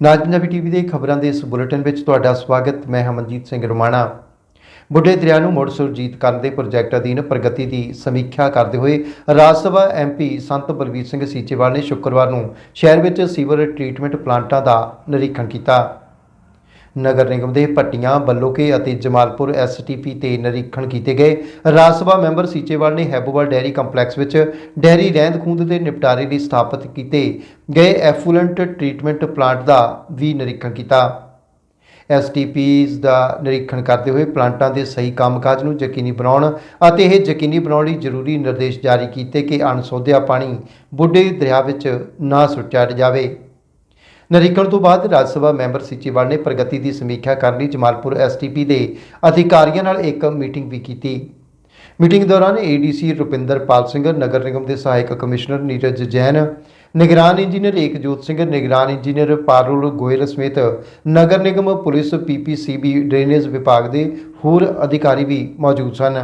ਨਾਜ Punjabi TV ਦੇ ਖਬਰਾਂ ਦੇ ਇਸ ਬੁਲੇਟਿਨ ਵਿੱਚ ਤੁਹਾਡਾ ਸਵਾਗਤ। ਮੈਂ ਹਮਨਜੀਤ ਸਿੰਘ ਰਮਾਣਾ। ਬੁੱਢੇ ਦਰਿਆ ਨੂੰ ਮੁੜ ਸੁਰਜੀਤ ਕਰਨ ਦੇ ਪ੍ਰੋਜੈਕਟ ਅਧੀਨ ਪ੍ਰਗਤੀ ਦੀ ਸਮੀਖਿਆ ਕਰਦੇ ਹੋਏ ਰਾਜ ਸਭਾ ਐਮਪੀ ਸੰਤ ਬਲਵੀਰ ਸਿੰਘ ਸੀਚੇਵਾਲ ਨੇ ਸ਼ੁੱਕਰਵਾਰ ਨੂੰ ਸ਼ਹਿਰ ਵਿੱਚ ਸੀਵਰ ਟ੍ਰੀਟਮੈਂਟ ਪਲਾਂਟਾਂ ਦਾ ਨਿਰੀਖਣ ਕੀਤਾ। ਨਗਰ ਨਿਗਮ ਦੇ ਪੱਟੀਆਂ, ਬੱਲੋਕੇ ਅਤੇ ਜਮਾਲਪੁਰ ਐਸਟੀਪੀ ਤੇ ਨਿਰੀਖਣ ਕੀਤੇ ਗਏ। ਰਾਜ ਸਭਾ ਮੈਂਬਰ ਸੀਚੇਵਾਲ ਨੇ ਹੈਬੋਵਾਲ ਡੈਰੀ ਕੰਪਲੈਕਸ ਵਿੱਚ ਡੈਰੀ ਰਹਿੰਦ ਖੂੰਦ ਦੇ ਨਿਪਟਾਰੇ ਲਈ ਸਥਾਪਿਤ ਕੀਤੇ ਗਏ ਐਫੂਲੈਂਟ ਟ੍ਰੀਟਮੈਂਟ ਪਲਾਂਟ ਦਾ ਵੀ ਨਿਰੀਖਣ ਕੀਤਾ। ਐਸਟੀਪੀਜ਼ ਦਾ ਨਿਰੀਖਣ ਕਰਦੇ ਹੋਏ ਪਲਾਂਟਾਂ ਦੇ ਸਹੀ ਕੰਮਕਾਜ ਨੂੰ ਯਕੀਨੀ ਬਣਾਉਣ ਅਤੇ ਇਹ ਯਕੀਨੀ ਬਣਾਉਣ ਲਈ ਜ਼ਰੂਰੀ ਨਿਰਦੇਸ਼ ਜਾਰੀ ਕੀਤੇ ਕਿ ਅਣਸੋਧਿਆ ਪਾਣੀ ਬੁੱਢੇ ਦਰਿਆ ਵਿੱਚ ਨਾ ਸੁੱਟਿਆ ਜਾਵੇ। ਨਿਰੀਖਣ ਤੋਂ ਬਾਅਦ ਰਾਜ ਸਭਾ ਮੈਂਬਰ ਸੀਚੇਵਾਲ ਨੇ ਪ੍ਰਗਤੀ ਦੀ ਸਮੀਖਿਆ ਕਰਨ ਲਈ ਜਮਾਲਪੁਰ ਐਸਟੀਪੀ ਦੇ ਅਧਿਕਾਰੀਆਂ ਨਾਲ ਇੱਕ ਮੀਟਿੰਗ ਵੀ ਕੀਤੀ। ਮੀਟਿੰਗ ਦੌਰਾਨ ਏਡੀਸੀ ਰੁਪਿੰਦਰਪਾਲ ਸਿੰਘ, ਨਗਰ ਨਿਗਮ ਦੇ ਸਹਾਇਕ ਕਮਿਸ਼ਨਰ ਨੀਰਜ ਜੈਨ, ਨਿਗਰਾਨ ਇੰਜੀਨੀਅਰ ਏਕਜੋਤ ਸਿੰਘ, ਨਿਗਰਾਨ ਇੰਜੀਨੀਅਰ ਪਾਰੁਲ ਗੋਇਲ ਸਮੇਤ ਨਗਰ ਨਿਗਮ, ਪੁਲਿਸ ਪੀਪੀਸੀਬੀ ਡਰੇਨੇਜ ਵਿਭਾਗ ਦੇ ਹੋਰ ਅਧਿਕਾਰੀ ਵੀ ਮੌਜੂਦ ਸਨ।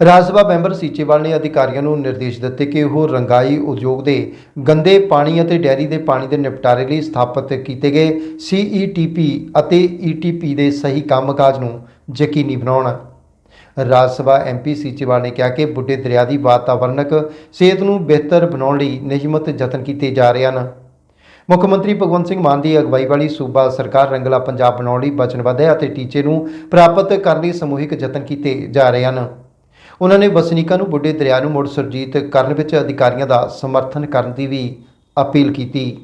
ਰਾਜ ਸਭਾ ਮੈਂਬਰ ਸੀਚੇਵਾਲ ਨੇ ਅਧਿਕਾਰੀਆਂ ਨੂੰ ਨਿਰਦੇਸ਼ ਦਿੱਤੇ ਕਿ ਉਹ ਰੰਗਾਈ ਉਦਯੋਗ ਦੇ ਗੰਦੇ ਪਾਣੀ ਅਤੇ ਡੈਰੀ ਦੇ ਪਾਣੀ ਦੇ ਨਿਪਟਾਰੇ ਲਈ ਸਥਾਪਿਤ ਕੀਤੇ ਗਏ ਸੀਈਟੀਪੀ ਅਤੇ ਈਟੀਪੀ ਦੇ ਸਹੀ ਕੰਮਕਾਜ ਨੂੰ ਯਕੀਨੀ ਬਣਾਉਣ। ਰਾਜ ਸਭਾ ਐਮਪੀ ਸੀਚੇਵਾਲ ਨੇ ਕਿਹਾ ਕਿ ਬੁੱਢੇ ਦਰਿਆ ਦੀ ਵਾਤਾਵਰਣਕ ਸਿਹਤ ਨੂੰ ਬਿਹਤਰ ਬਣਾਉਣ ਲਈ ਨਿਯਮਤ ਯਤਨ ਕੀਤੇ ਜਾ ਰਹੇ ਹਨ। ਮੁੱਖ ਮੰਤਰੀ ਭਗਵੰਤ ਸਿੰਘ ਮਾਨ ਦੀ ਅਗਵਾਈ ਵਾਲੀ ਸੂਬਾ ਸਰਕਾਰ ਰੰਗਲਾ ਪੰਜਾਬ ਬਣਾਉਣ ਲਈ ਵਚਨਬੱਧ ਹੈ ਅਤੇ ਟੀਚੇ ਨੂੰ ਪ੍ਰਾਪਤ ਕਰਨ ਲਈ ਸਮੂਹਿਕ ਯਤਨ ਕੀਤੇ ਜਾ ਰਹੇ ਹਨ। ਉਹਨਾਂ ਨੇ ਵਸਨੀਕਾਂ ਨੂੰ ਬੁੱਢੇ ਦਰਿਆ ਨੂੰ ਮੁੜ ਸੁਰਜੀਤ ਕਰਨ ਵਿੱਚ ਅਧਿਕਾਰੀਆਂ ਦਾ ਸਮਰਥਨ ਕਰਨ ਦੀ ਵੀ ਅਪੀਲ ਕੀਤੀ।